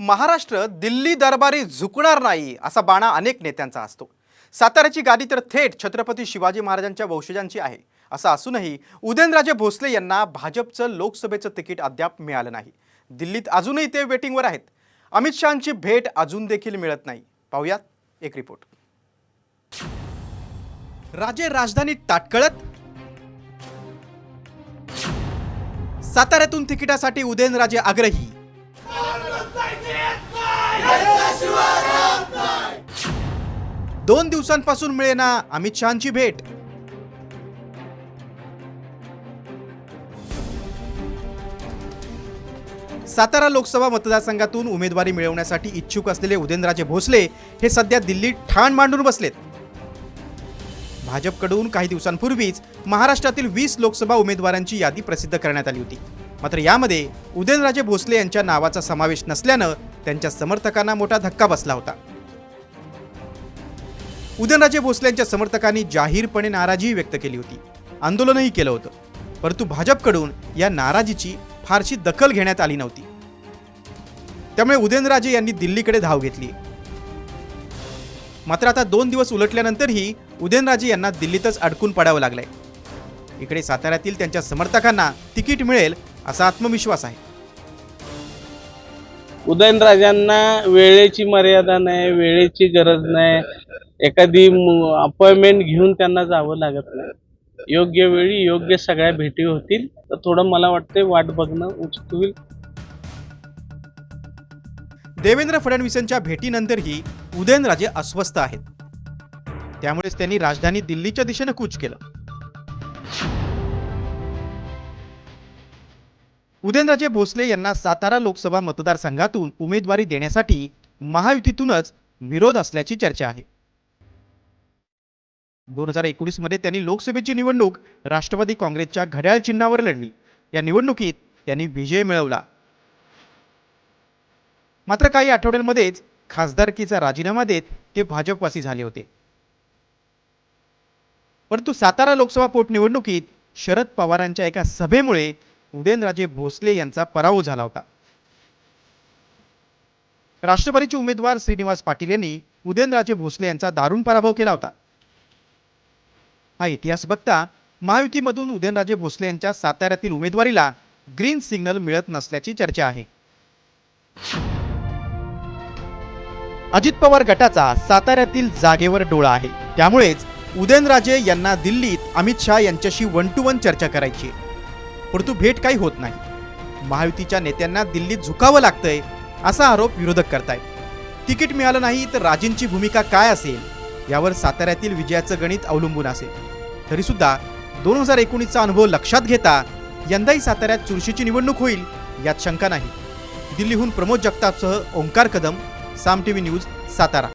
महाराष्ट्र दिल्ली दरबारी झुकणार नाही असा बाणा अनेक नेत्यांचा असतो. साताऱ्याची गादी तर थेट छत्रपती शिवाजी महाराजांच्या वंशजांची आहे असं असूनही उदयनराजे भोसले यांना भाजपचं लोकसभेचं तिकीट अद्याप मिळालं नाही. दिल्लीत अजूनही ते वेटिंगवर आहेत. अमित शहांची भेट अजून देखील मिळत नाही. पाहुयात एक रिपोर्ट. राजे राजधानी ताटकळत? साताऱ्यातून तिकिटासाठी उदयनराजे आग्रही दोन दिवसांपासून मिळेना अमित शहांची भेट. सातारा लोकसभा मतदारसंघातून उमेदवारी मिळवण्यासाठी इच्छुक असलेले उदयनराजे भोसले हे सध्या दिल्लीत ठाण मांडून बसलेत. भाजपकडून काही दिवसांपूर्वीच महाराष्ट्रातील वीस लोकसभा उमेदवारांची यादी प्रसिद्ध करण्यात आली होती. मात्र यामध्ये उदयनराजे भोसले यांच्या नावाचा समावेश नसल्यानं त्यांच्या समर्थकांना मोठा धक्का बसला होता. उदयनराजे भोसले यांच्या समर्थकांनी जाहीरपणे नाराजीही व्यक्त केली होती. आंदोलनही केलं होतं. परंतु भाजपकडून या नाराजीची फारशी दखल घेण्यात आली नव्हती. त्यामुळे उदयनराजे यांनी दिल्लीकडे धाव घेतली. मात्र आता दोन दिवस उलटल्यानंतरही उदयनराजे यांना दिल्लीतच अडकून पडावं लागलंय. इकडे साताऱ्यातील त्यांच्या समर्थकांना तिकीट मिळेल असा आत्मविश्वास आहे. उदयनराजांना वेळेची मर्यादा नाही वेळेची गरज नाही. एखादी अपॉइंटमेंट घेऊन त्यांना जावं लागत नाही. योग्य वेळी योग्य सगळ्या भेटी होतील. तर थोडं मला वाटतंय वाट बघणं उचित होईल देवेंद्र फडणवीसांच्या भेटीनंतरही उदयनराजे अस्वस्थ आहेत. त्यामुळेच त्यांनी राजधानी दिल्लीच्या दिशेनं कूच केलं. उदयनराजे भोसले यांना सातारा लोकसभा मतदारसंघातून उमेदवारी देण्यासाठी महायुतीतूनच विरोध असल्याची चर्चा आहे. दोन हजार एकोणीसमध्ये त्यांनी लोकसभेची निवडणूक राष्ट्रवादी काँग्रेसच्या घड्याळ चिन्हावर लढली. या निवडणुकीत त्यांनी विजय मिळवला. मात्र काही आठवड्यांमध्येच खासदारकीचा राजीनामा देत ते भाजपवासी झाले होते. परंतु सातारा लोकसभा पोटनिवडणुकीत शरद पवारांच्या एका सभेमुळे उदयनराजे भोसले यांचा पराभव झाला होता. राष्ट्रवादीचे उमेदवार श्रीनिवास पाटील यांनी उदयनराजे भोसले यांचा दारुण पराभव केला होता. हा इतिहास बघता महायुतीमधून उदयनराजे भोसले यांच्या साताऱ्यातील उमेदवारीला ग्रीन सिग्नल मिळत नसल्याची चर्चा आहे. अजित पवार गटाचा साताऱ्यातील जागेवर डोळा आहे. त्यामुळेच उदयनराजे यांना दिल्लीत अमित शहा यांच्याशी वन टू वन चर्चा करायची आहे. परंतु भेट काही होत नाही. महायुतीच्या नेत्यांना दिल्लीत झुकावं लागतंय असा आरोप विरोधक करतायत. तिकीट मिळालं नाही तर राजेंची भूमिका काय असेल? यावर साताऱ्यातील विजयाचं गणित अवलंबून असेल तरी सुद्धा दोन हजार एकोणीसचा अनुभव लक्षात घेता यंदाही साताऱ्यात चुरशीची निवडणूक होईल यात शंका नाही. दिल्लीहून प्रमोद जगतापसह ओंकार कदम साम टीव्ही न्यूज सातारा.